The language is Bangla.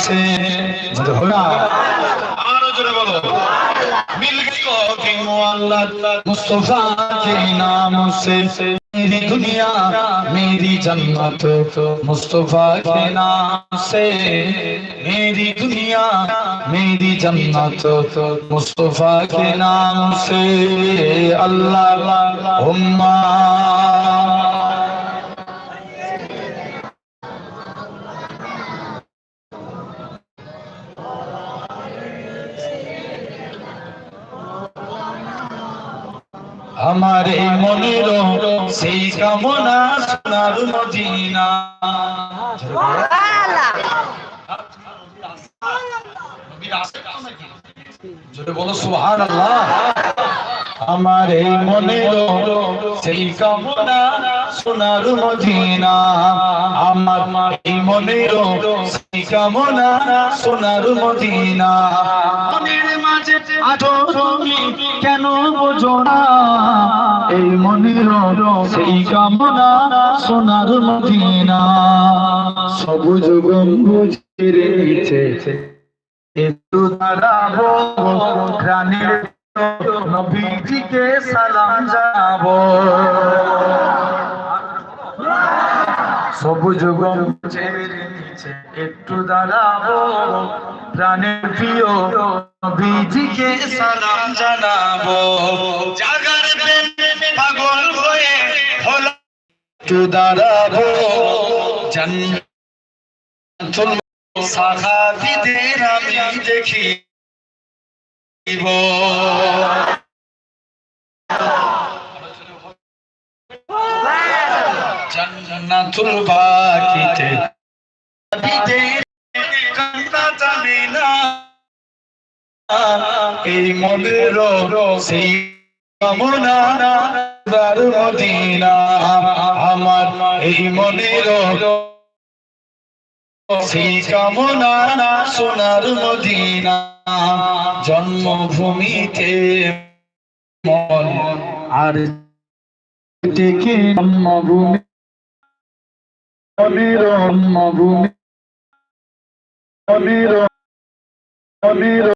से होना আরো জোরে বলো মিল গই কি মুআল্লাত मुस्तफा के नाम से मेरी दुनिया मेरी जन्नत मुस्तफा के नाम से मेरी दुनिया मेरी जन्नत मुस्तफा के नाम से अल्लाह আমার এই মনের সেই কামনা সোনার মদিনা। বলো সুবহান আল্লাহ আমার এই মনের সেই কামনা সোনার মদিনা। আমার এই মনের সেই কামনা সোনার মদিনা। মনের তুমি কেন বোঝো না? এই মনের সেই কামনা সোনার মদিনা। সবুজ গম্বুজের নিচে একটু দাঁড়াবো, প্রাণীর নবীজিকে সালাম জানাব। সবুজ গম্বুজের নিচে একটু দাঁড়াবো প্রাণের প্রিয় নবীজিকে সালাম জানাব। জাগার পাগল হয়ে হলো একটু দাঁড়াবো। জান্নাতুল আমি দেখিব। জান্নাতুল বাকিতে। এই মনের সেই কামনা দার মদিনা। আমার এই মনের সেই কামনা সোনার মদিনা। জন্মভূমিতে মন আর জন্মভূমি। জন্মভূমি। মনের মনের